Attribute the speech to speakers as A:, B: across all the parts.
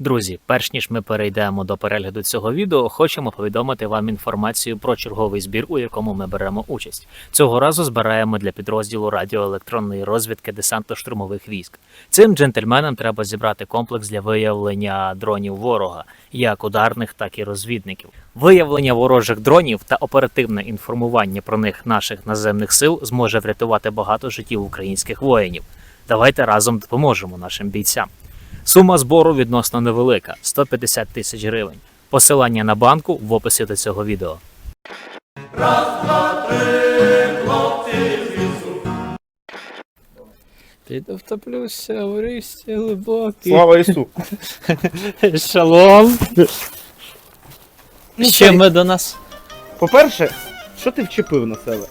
A: Друзі, перш ніж ми перейдемо до перегляду цього відео, хочемо повідомити вам інформацію про черговий збір, у якому ми беремо участь. Цього разу збираємо для підрозділу радіоелектронної розвідки десантно-штурмових військ. Цим джентльменам треба зібрати комплекс для виявлення дронів ворога, як ударних, так і розвідників. Виявлення ворожих дронів та оперативне інформування про них наших наземних сил зможе врятувати багато життів українських воїнів. Давайте разом допоможемо нашим бійцям. Сума збору відносно невелика 150 тисяч гривень. Посилання на банку в описі до цього відео.
B: Піду втоплюся у річці глибокій.
C: Слава Ісу!
B: Шалом.
C: Ну,
B: Ще ми до нас.
C: По-перше, що ти вчепив на себе?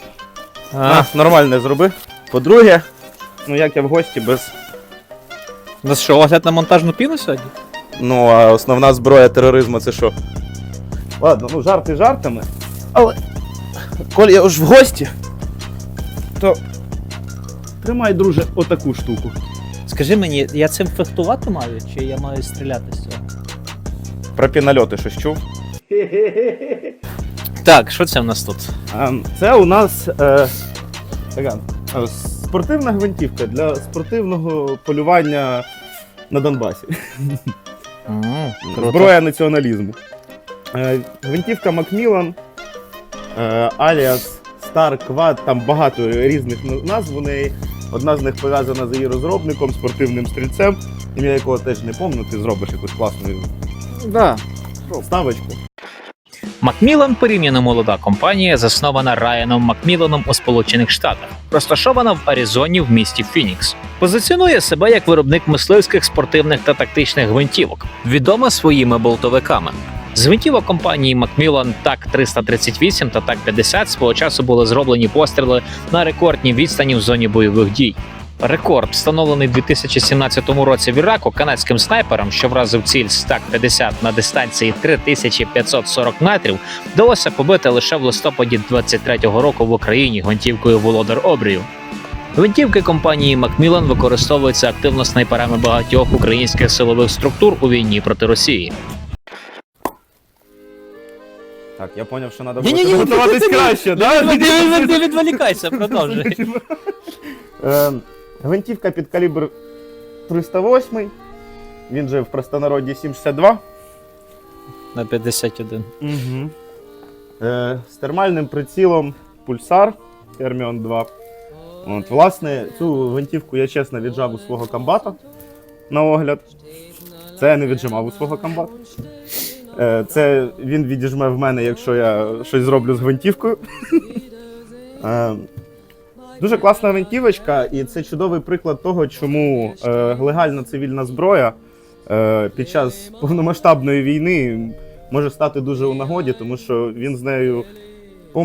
B: А,
C: А, нормально зроби. По-друге, ну як я в гості без.
B: У нас що, огляд на монтажну піну сьогодні?
C: Ну, а основна зброя тероризму це що? Ладно, ну жарти жартами. Але. Коль я уж в гості, то. Тримай, друже, отаку штуку.
B: Скажи мені, я цим фехтувати маю, чи я маю стріляти з цього?
C: Про пінальоти щось чув.
B: Так, що це в нас тут?
C: Це у нас е, така, е, спортивна гвинтівка для спортивного полювання на Донбасі.
B: Круто.
C: Зброя націоналізму. Е, Гвинтівка Макмілан, е, Аліас, Стар, Квад, там багато різних назв у неї. Одна з них пов'язана з її розробником, спортивним стрільцем, ім'я якого теж не пам'ятаю, ти зробиш якусь класну
B: Да.
C: ставочку.
A: Макмілан порівняно молода компанія, заснована Райаном Макміланом у Сполучених Штатах, розташована в Аризоні в місті Фінікс. Позиціонує себе як виробник мисливських спортивних та тактичних гвинтівок, відома своїми болтовиками. З гвинтівок компанії Macmillan TAC 338 та TAC 50 свого часу були зроблені постріли на рекордній відстані в зоні бойових дій. Рекорд, встановлений у 2017 році в Іраку канадським снайпером, що вразив ціль з TAC 50 на дистанції 3540 метрів, вдалося побити лише в листопаді 23-го року в Україні гвинтівкою Володар Обрію. Гвинтівки компанії Macmillan використовуються активно снайперами багатьох українських силових структур у війні проти Росії.
C: Так, я зрозумів, що треба
B: Ні-ні-ні,
C: було готуватись
B: ти- ти-
C: краще, так?
B: відволікайся, продовжуй.
C: Е, Гвинтівка під калібр 308. Він же в простонароді 762.
B: На 51.
C: Угу. Е, з термальним прицілом Пульсар Терміон 2. От, власне, цю гвинтівку я чесно віджав у свого комбата на огляд. Це я не віджимав у свого комбата. Е, це він відіжме в мене, якщо я щось зроблю з гвинтівкою. Дуже класна гвинтівочка, і це чудовий приклад того, чому е, легальна цивільна зброя е, під час повномасштабної війни може стати дуже у нагоді, тому що він з нею,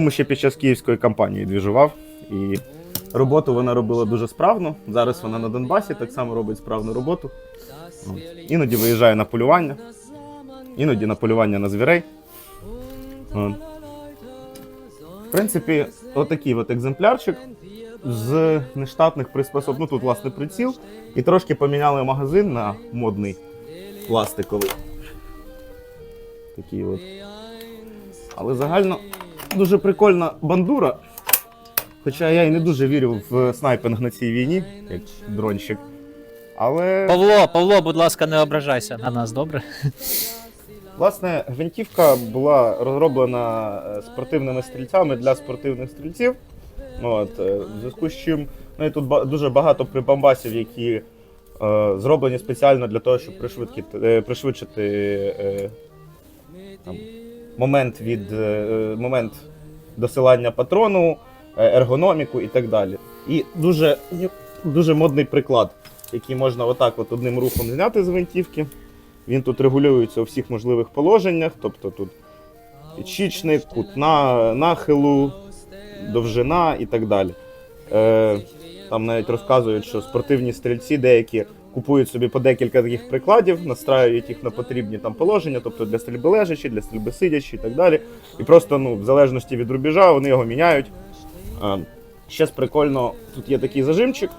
C: ще під час київської кампанії двіжував. І роботу вона робила дуже справно. Зараз вона на Донбасі так само робить справну роботу. От. Іноді виїжджає на полювання, іноді на полювання на звірей. В принципі, отакий от екземплярчик з нештатних приспособ. Ну тут, власне, приціл. І трошки поміняли магазин на модний пластиковий. Такий от. Але загально дуже прикольна бандура. Хоча я і не дуже вірю в снайпинг на цій війні, як дронщик. Але.
B: Павло, Павло, будь ласка, не ображайся на нас, добре?
C: Власне, гвинтівка була розроблена е, спортивними стрільцями для спортивних стрільців. От, е, в зв'язку з чим ну, і тут дуже багато прибамбасів, які е, зроблені спеціально для того, щоб пришвидкити, е, пришвидшити е, там, момент від е, момент досилання патрону, е, ергономіку і так далі. І дуже, дуже модний приклад, який можна отак от одним рухом зняти з гвинтівки. Він тут регулюється у всіх можливих положеннях, тобто тут підшічник, кут на, нахилу, довжина і так далі. Е, там навіть розказують, що спортивні стрільці деякі купують собі по декілька таких прикладів, настраюють їх на потрібні там положення, тобто для стрільби лежачі, для стрільби сидячі і так далі. І просто ну, в залежності від рубежа вони його міняють. Е, ще прикольно, тут є такий зажимчик,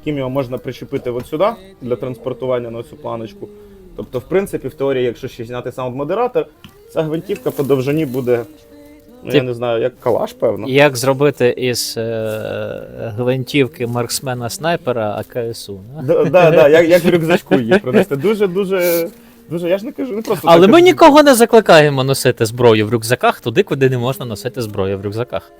C: яким його можна причепити от сюди для транспортування на цю планочку. Тобто, в принципі, в теорії, якщо ще зняти саунд-модератор, ця гвинтівка по довжині буде, ну, я не знаю, як калаш, певно.
A: Як зробити із е, гвинтівки марксмена снайпера АКСУ? да?
C: Да, да, да, як, як в рюкзачку її принести. Дуже, дуже, дуже, я ж не кажу, не просто.
A: Але
C: так,
A: ми нікого не закликаємо носити зброю в рюкзаках туди, куди не можна носити зброю в рюкзаках.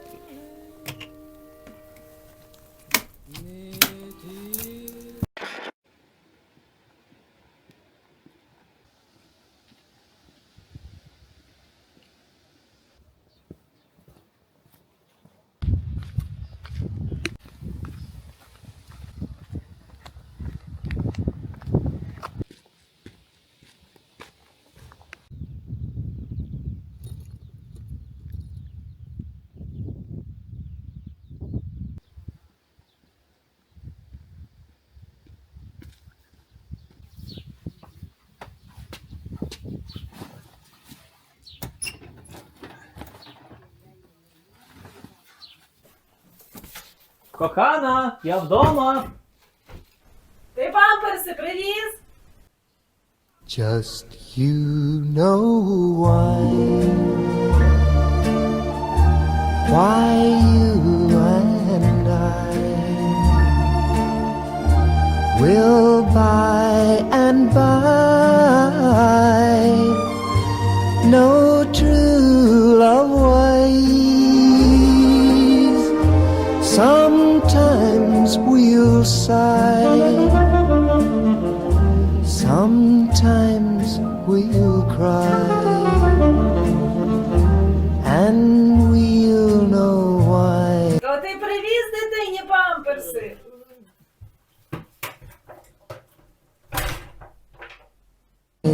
A: Кохана, я вдома.
D: Ти памперси привіз?
E: Just you know why. Why you and I will by and by know
D: Памперси?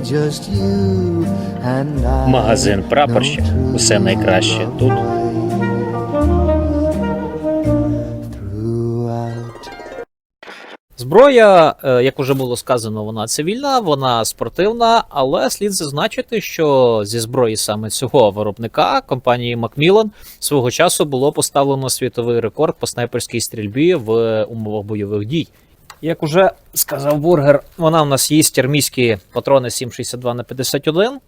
E: Just you and I.
F: Магазин «Прапорщик». Усе найкраще тут.
A: Зброя, е, як уже було сказано, вона цивільна, вона спортивна, але слід зазначити, що зі зброї саме цього виробника компанії Macmillan свого часу було поставлено світовий рекорд по снайперській стрільбі в умовах бойових дій. Як уже сказав Бургер, вона в нас є термійські патрони 7,62 на 51. Е,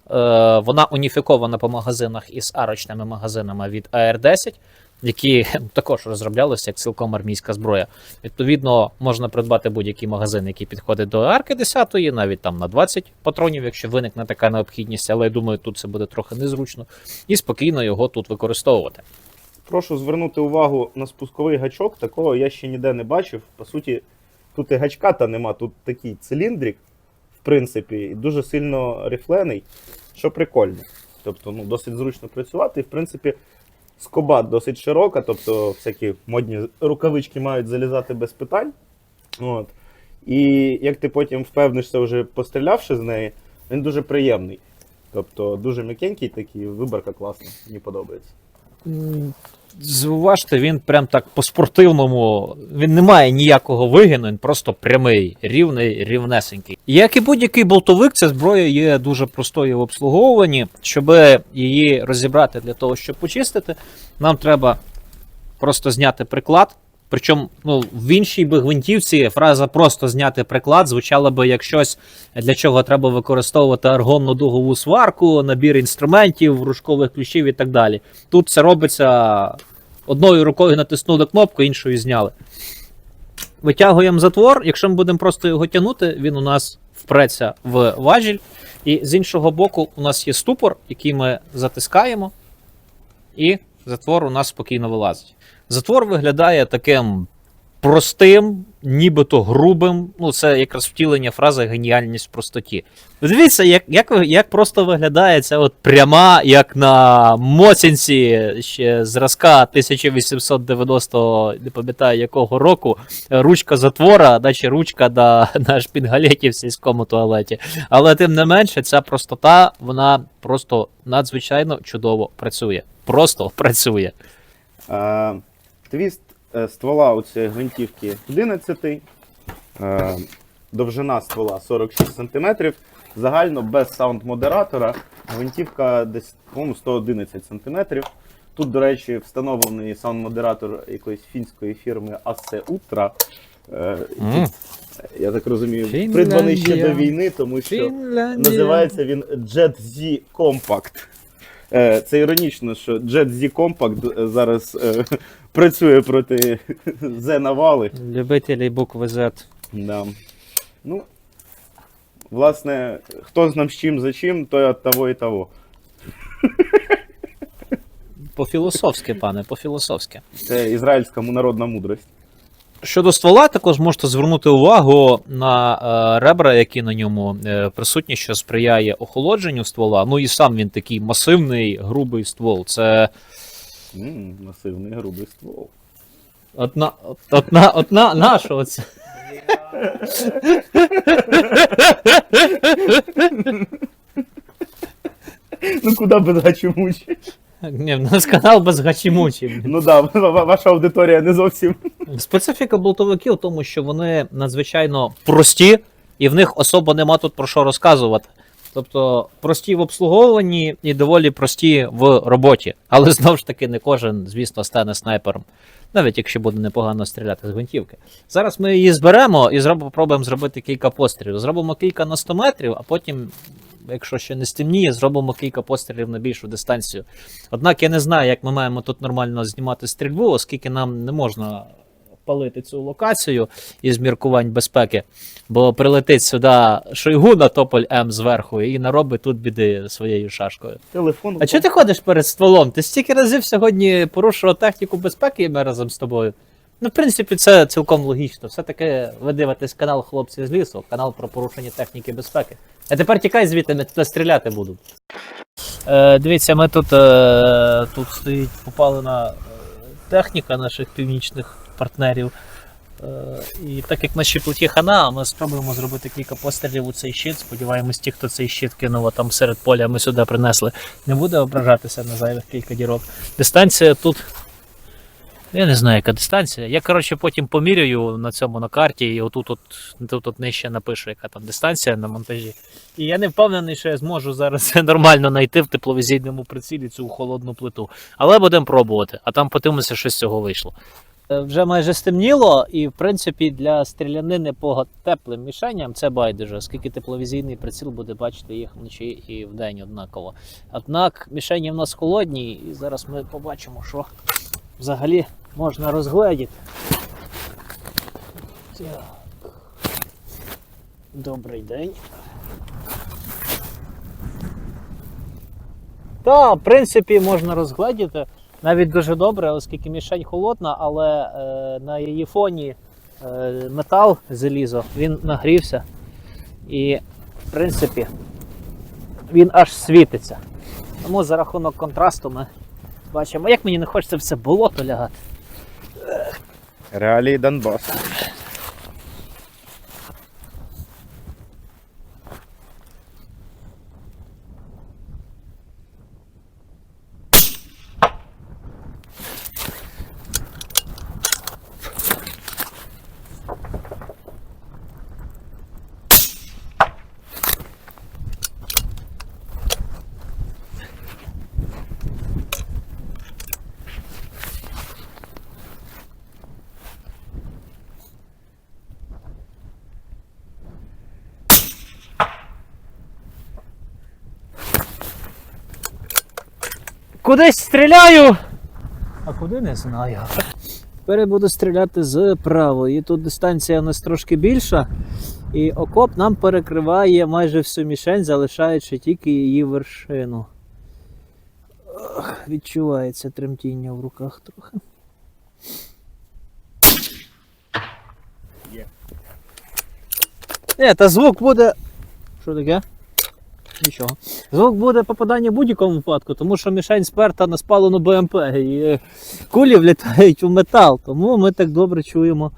A: вона уніфікована по магазинах із арочними магазинами від AR-10, які також розроблялися як цілком армійська зброя. Відповідно, можна придбати будь-який магазин, який підходить до арки 10 навіть там на 20 патронів, якщо виникне така необхідність, але я думаю, тут це буде трохи незручно, і спокійно його тут використовувати.
C: Прошу звернути увагу на спусковий гачок, такого я ще ніде не бачив. По суті, тут і гачка та нема, тут такий циліндрик, в принципі, дуже сильно рифлений, що прикольно. Тобто, ну, досить зручно працювати. І, в принципі, скоба досить широка, тобто всякі модні рукавички мають залізати без питань. От. І як ти потім впевнишся, вже пострілявши з неї, він дуже приємний. Тобто дуже м'якенький такий, виборка класна, мені подобається.
A: М, він прям так по-спортивному. Він не має ніякого вигину, він просто прямий, рівний, рівнесенький. Як і будь-який болтовик, ця зброя є дуже простою в обслуговуванні. Щоб її розібрати для того, щоб почистити, нам треба просто зняти приклад. Причому ну, в іншій би гвинтівці фраза просто зняти приклад звучала би як щось, для чого треба використовувати аргонну дугову сварку, набір інструментів, рушкових ключів і так далі. Тут це робиться одною рукою натиснули кнопку, іншою зняли. Витягуємо затвор. Якщо ми будемо просто його тягнути, він у нас впреться в важіль. І з іншого боку, у нас є ступор, який ми затискаємо, і затвор у нас спокійно вилазить. Затвор виглядає таким простим, нібито грубим. Ну, це якраз втілення фрази геніальність в простоті. Дивіться, як, як, як просто виглядає ця от пряма, як на моцінці ще зразка 1890, не пам'ятаю якого року, ручка затвора, наче ручка на, на шпінгалеті в сільському туалеті. Але тим не менше, ця простота, вона просто надзвичайно чудово працює. Просто працює.
C: Е, твіст ствола у цієї гвинтівки 11, е, довжина ствола 46 см. Загально без саунд-модератора гвинтівка десь, по-моєму, 111 см. Тут, до речі, встановлений саунд-модератор якоїсь фінської фірми AC Ultra. Е,
A: М.
C: Я так розумію,
A: Фінляндія.
C: придбаний ще до війни, тому що
A: Фінляндія.
C: називається він Jet Z Compact. Е, Це іронічно, що Jet Z Compact е, зараз е, працює проти Z навали.
A: Любителі букви Z.
C: Да. Ну, власне, хто знам з чим за чим, той від того і того.
A: По-філософськи, пане, по-філософськи.
C: Це ізраїльська народна мудрость.
A: Щодо ствола, також можете звернути увагу на е, ребра, які на ньому е, присутні, що сприяє охолодженню ствола. Ну і сам він такий масивний, грубий ствол. Це
C: М, масивний грубий ствол.
A: одна, одна, одна наша. Оце.
C: Ну куди без гачумучі?
A: Ні, в нас канал без гачімучі.
C: Ну да, ваша аудиторія не зовсім.
A: Специфіка болтовиків в тому, що вони надзвичайно прості, і в них особо нема тут про що розказувати. Тобто прості в обслуговуванні і доволі прості в роботі. Але знову ж таки, не кожен, звісно, стане снайпером, навіть якщо буде непогано стріляти з гвинтівки. Зараз ми її зберемо і зробимо, пробуємо зробити кілька пострілів. Зробимо кілька на 100 метрів, а потім, якщо ще не стемніє, зробимо кілька пострілів на більшу дистанцію. Однак я не знаю, як ми маємо тут нормально знімати стрільбу, оскільки нам не можна палити цю локацію із міркувань безпеки, бо прилетить сюди Шойгу на тополь М зверху і наробить тут біди своєю шашкою.
C: Телефон.
A: А чого ти ходиш перед стволом? Ти стільки разів сьогодні порушував техніку безпеки і ми разом з тобою. Ну, в принципі, це цілком логічно. Все-таки ви дивитесь канал Хлопці з лісу, канал про порушення техніки безпеки. А тепер тікай звідти, ми туди стріляти буду. Е, дивіться, ми тут, е, тут стоїть попалена е, техніка наших північних партнерів. Е, і так як наші плоті хана, ми спробуємо зробити кілька пострілів у цей щит. Сподіваємось, ті, хто цей щит кинув там серед поля, ми сюди принесли, не буде ображатися на зайвих кілька дірок. Дистанція тут. Я не знаю, яка дистанція. Я, коротше, потім поміряю на цьому на карті, і отут от, тут от нижче напишу, яка там дистанція на монтажі. І я не впевнений, що я зможу зараз нормально знайти в тепловізійному прицілі цю холодну плиту. Але будемо пробувати, а там подивимося, що з цього вийшло. Е, Вже майже стемніло, і в принципі для стрілянини по теплим мішеням це байдуже, оскільки тепловізійний приціл буде бачити їх вночі і вдень однаково. Однак мішені в нас холодні, і зараз ми побачимо, що взагалі можна розгледіти. Так. Добрий день. Та, в принципі, можна розгледіти навіть дуже добре, оскільки мішень холодна, але е, на її фоні е, метал залізо, він нагрівся. І, в принципі, він аж світиться. Тому за рахунок контрасту ми бачимо, як мені не хочеться в це болото лягати.
C: Реалії Донбасу.
A: Кудись стріляю! А куди не знаю. Тепер я буду стріляти з правої. Тут дистанція у нас трошки більша, і окоп нам перекриває майже всю мішень, залишаючи тільки її вершину. Ох, відчувається тремтіння в руках трохи. Ні, та звук буде. Що таке? Нічого. Звук буде попадання в будь-якому випадку, тому що мішень сперта на спалену БМП і е, кулі влітають у метал, тому ми так добре чуємо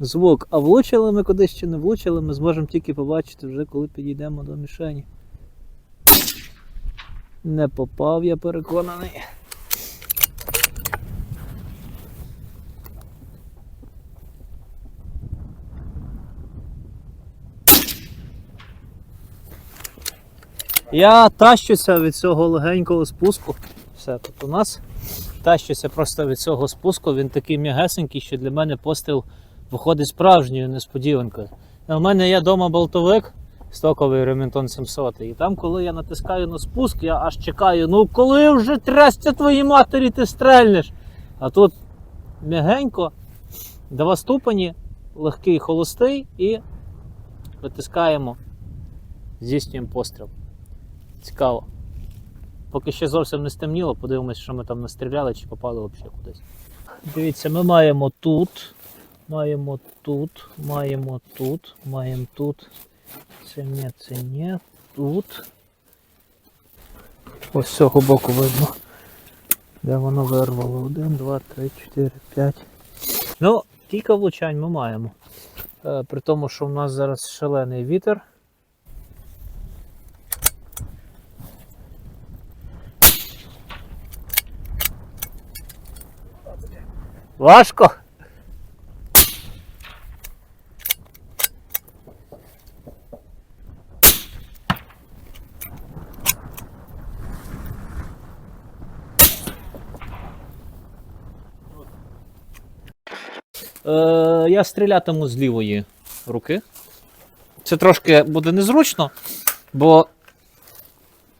A: звук. А влучили ми кудись чи не влучили, ми зможемо тільки побачити вже коли підійдемо до мішені. Не попав, я переконаний. Я тащуся від цього легенького спуску. Все тут у нас. Тащуся просто від цього спуску. Він такий м'ягесенький, що для мене постріл виходить справжньою несподіванкою. У мене є вдома болтовик стоковий Ремінтон 700. І там, коли я натискаю на спуск, я аж чекаю, ну коли вже трясся твої матері, ти стрельнеш. А тут м'ягенько, два ступені, легкий холостий і витискаємо, здійснюємо постріл. Цікаво. Поки ще зовсім не стемніло, подивимось, що ми там настріляли чи попали взагалі кудись. Дивіться, ми маємо тут, маємо тут, маємо тут, маємо тут. Це не, це не, тут. Ось з цього боку видно. Де воно вирвало? Один, два, три, чотири, п'ять. Ну, кілька влучань ми маємо. Е, при тому, що в нас зараз шалений вітер. Важко. Е, я стрілятиму з лівої руки. Це трошки буде незручно, бо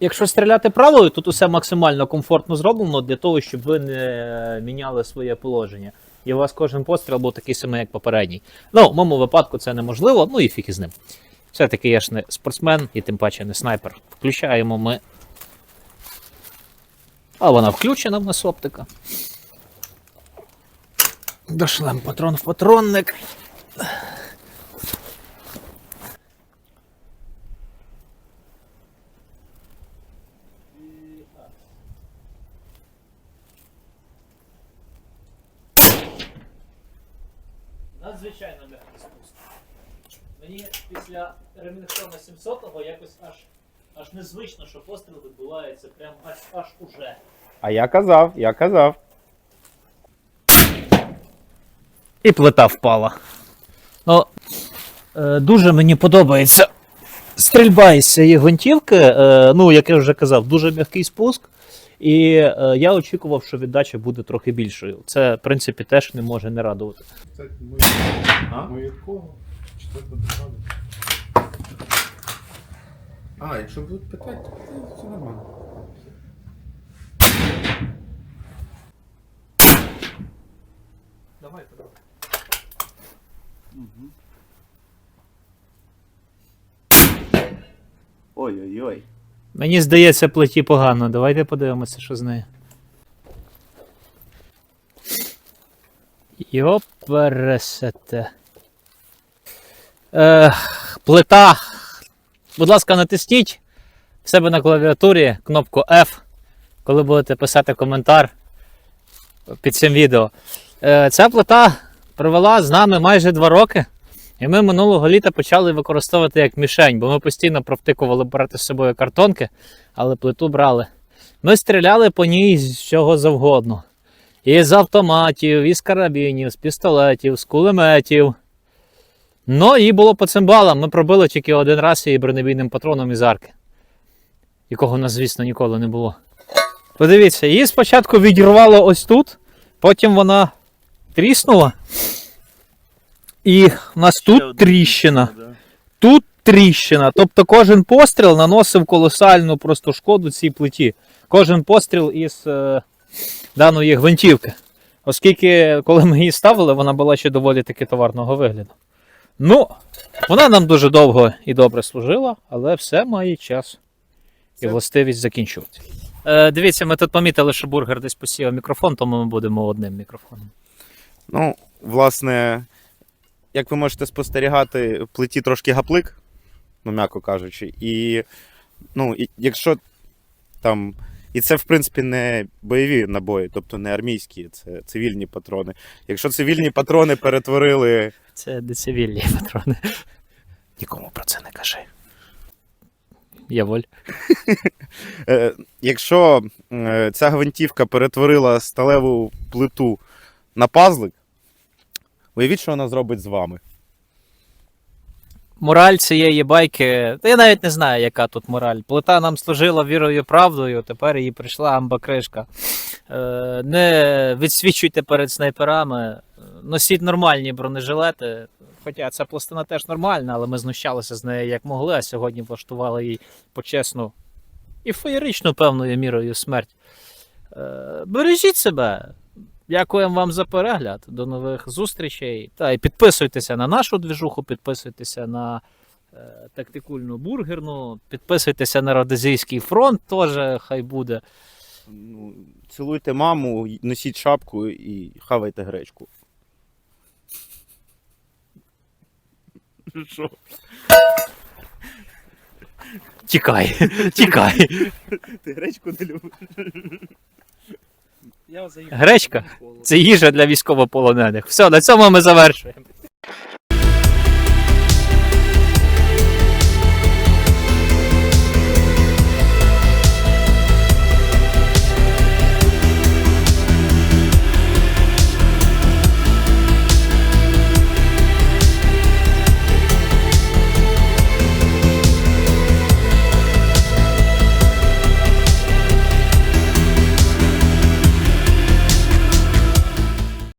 A: якщо стріляти правою, тут усе максимально комфортно зроблено для того, щоб ви не міняли своє положення. І у вас кожен постріл був такий самий, як попередній. Ну, в моєму випадку це неможливо, ну і фіг із ним. Все-таки я ж не спортсмен і тим паче не снайпер. Включаємо ми. А вона включена в нас оптика. Дошлем патрон в патронник. Надзвичайно м'який спуск. Мені після Ремінгтона 700-го якось аж, аж незвично, що постріл відбувається прям аж, аж уже.
C: А я казав, я казав.
A: І плита впала. Ну, е, дуже мені подобається стрільба із цієї гвинтівки. Е, ну, як я вже казав, дуже м'який спуск. І е, я очікував, що віддача буде трохи більшою. Це, в принципі, теж не може не радувати.
C: А?
G: Маяково, четверта бригада. А, якщо будуть питати, то все нормально.
A: Давай, давай.
C: Ой-ой-ой.
A: Мені здається, плиті погано. Давайте подивимося, що з нею. Йопересете. Е, плита. Будь ласка, натисніть в себе на клавіатурі кнопку F, коли будете писати коментар під цим відео. Е, ця плита провела з нами майже два роки. І ми минулого літа почали використовувати як мішень, бо ми постійно провтикували брати з собою картонки, але плиту брали. Ми стріляли по ній з чого завгодно. І з автоматів, і з карабінів, з пістолетів, з кулеметів. Ну, їй було по цим балам. Ми пробили тільки один раз її бронебійним патроном із арки, якого у нас, звісно, ніколи не було. Подивіться, її спочатку відірвало ось тут, потім вона тріснула. І в нас тут тріщина. Тут тріщина. Тобто кожен постріл наносив колосальну просто шкоду цій плиті. Кожен постріл із е, даної гвинтівки. Оскільки, коли ми її ставили, вона була ще доволі таки товарного вигляду. Ну, вона нам дуже довго і добре служила, але все має час і властивість закінчувати. Е, дивіться, ми тут помітили, що бургер десь посіяв мікрофон, тому ми будемо одним мікрофоном.
C: Ну, власне, як ви можете спостерігати, в плиті трошки гаплик, ну, м'яко кажучи. І, ну, і, якщо там. І це, в принципі, не бойові набої, тобто не армійські, це цивільні патрони. Якщо цивільні патрони перетворили.
A: Це де цивільні патрони.
C: Нікому про це не кажи.
A: Я воль.
C: Е, якщо е, ця гвинтівка перетворила сталеву плиту на пазлик, уявіть, що вона зробить з вами.
A: Мораль цієї байки. Я навіть не знаю, яка тут мораль. Плита нам служила вірою і правдою, тепер їй прийшла амбакришка. Е, не відсвічуйте перед снайперами. Носіть нормальні бронежилети. Хоча ця пластина теж нормальна, але ми знущалися з нею як могли, а сьогодні влаштували їй почесну і феєричну певною мірою смерть. Е, бережіть себе. Дякуємо вам за перегляд. До нових зустрічей. Та і підписуйтеся на нашу двіжуху, підписуйтеся на е, тактикульну бургерну, підписуйтеся на Родезійський фронт, теж хай буде.
C: Ну, цілуйте маму, носіть шапку і хавайте гречку. Що?
A: Тікай, тікай.
C: Ти гречку не любиш?
A: Гречка це їжа для військовополонених. Все, на цьому ми завершуємо.